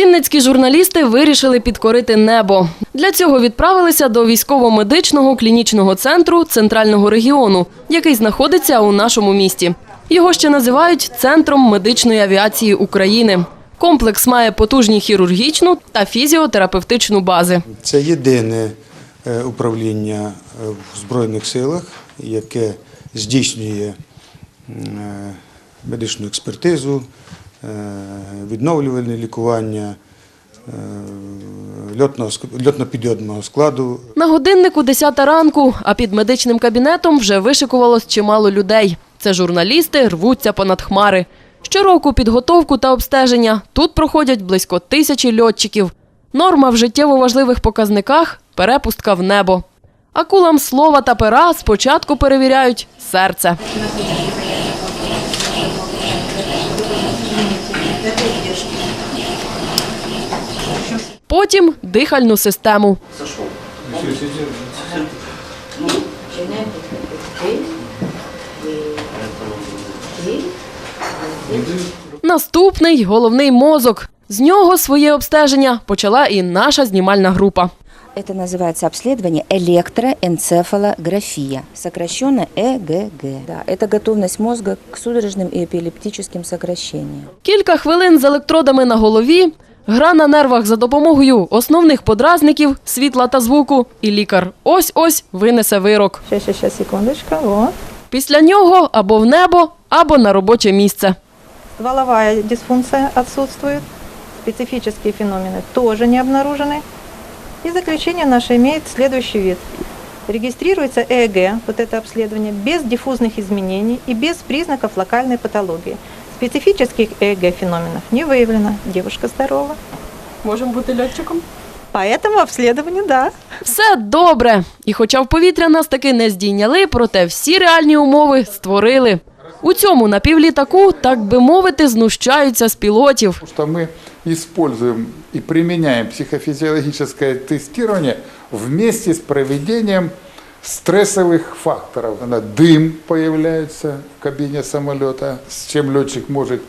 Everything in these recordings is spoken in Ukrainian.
Вінницькі журналісти вирішили підкорити небо. Для цього відправилися до військово-медичного клінічного центру центрального регіону, який знаходиться у нашому місті. Його ще називають центром медичної авіації України. Комплекс має потужні хірургічну та фізіотерапевтичну бази. Це єдине е, управління е, в Збройних силах, яке здійснює е, медичну експертизу, відновлювальне лікування е, льотного льотно-підйомного складу. На годиннику 10 ранку, а під медичним кабінетом вже вишикувалось чимало людей. Це журналісти рвуться понад хмари. Щороку підготовку та обстеження тут проходять близько тисячі льотчиків. Норма в життєво важливих показниках перепустка в небо. Акулам слова та пера спочатку перевіряють серце. Потім дихальну систему. Наступний головний мозок. З нього своє обстеження почала і наша знімальна група. Это называется обследование электроэнцефалография, сокращенно ЭГГ. Да, это готовность мозга к судорожным и эпилептическим сокращениям. Кілька хвилин з електродами на голові, гра на нервах за допомогою основних подразників, світла та звуку, і лікар ось-ось винесе вирок. Сейчас, сейчас, сейчас, секундочку. Вот. Після нього або в небо, або на робоче місце. Стволовая дисфункция отсутствует. Специфические феномены тоже не обнаружены. И заключение наше имеет следующий вид. Регистрируется ЭЭГ, вот это обследование, без диффузных изменений и без признаков локальной патологии. Специфических ЭЭГ феноменов не выявлено. Девушка здорова. Можемо бути льотчиком? Поэтому обследование, да. Все добре. І хоча в повітря нас таки не здійняли, проте всі реальні умови створили. У цьому напівлітаку, так би мовити, знущаються з пілотів. Потому что мы используем и применяем психофизиологическое тестирование вместе с проведением стрессовых факторов. Она- Дым появляется в кабине самолета, с чем летчик может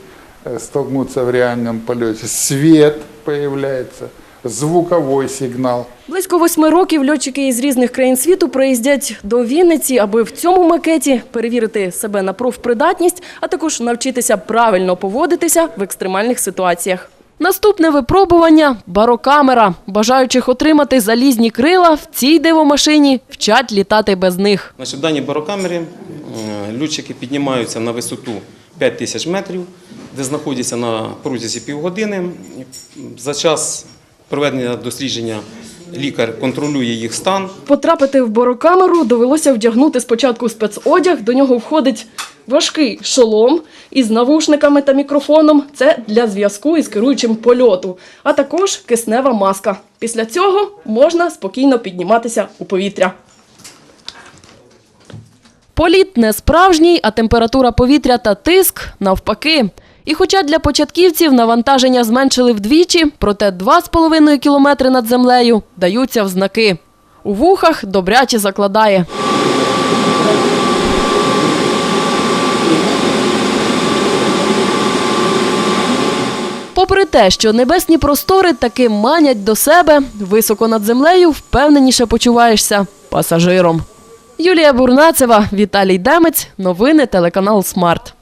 э, столкнуться в реальном полете. Свет появляется, звуковой сигнал. Близько восьми років льотчики із різних країн світу приїздять до Вінниці, аби в цьому макеті перевірити себе на профпридатність, а також навчитися правильно поводитися в екстремальних ситуаціях. Наступне випробування барокамера. Бажаючих отримати залізні крила в цій дивомашині вчать літати без них. Значить, в даній барокамері льотчики піднімаються на висоту 5 тисяч метрів, де знаходяться на протязі півгодини. За час проведення дослідження лікар контролює їх стан. Потрапити в борокамеру довелося вдягнути спочатку спецодяг. До нього входить важкий шолом із навушниками та мікрофоном. Це для зв'язку із керуючим польоту, а також киснева маска. Після цього можна спокійно підніматися у повітря. Політ не справжній, а температура повітря та тиск навпаки. І хоча для початківців навантаження зменшили вдвічі, проте 2,5 кілометри над землею даються в знаки. У вухах добряче закладає. Попри те, що небесні простори таки манять до себе, високо над землею впевненіше почуваєшся пасажиром. Юлія Бурнацева, Віталій Демець. Новини телеканал Смарт.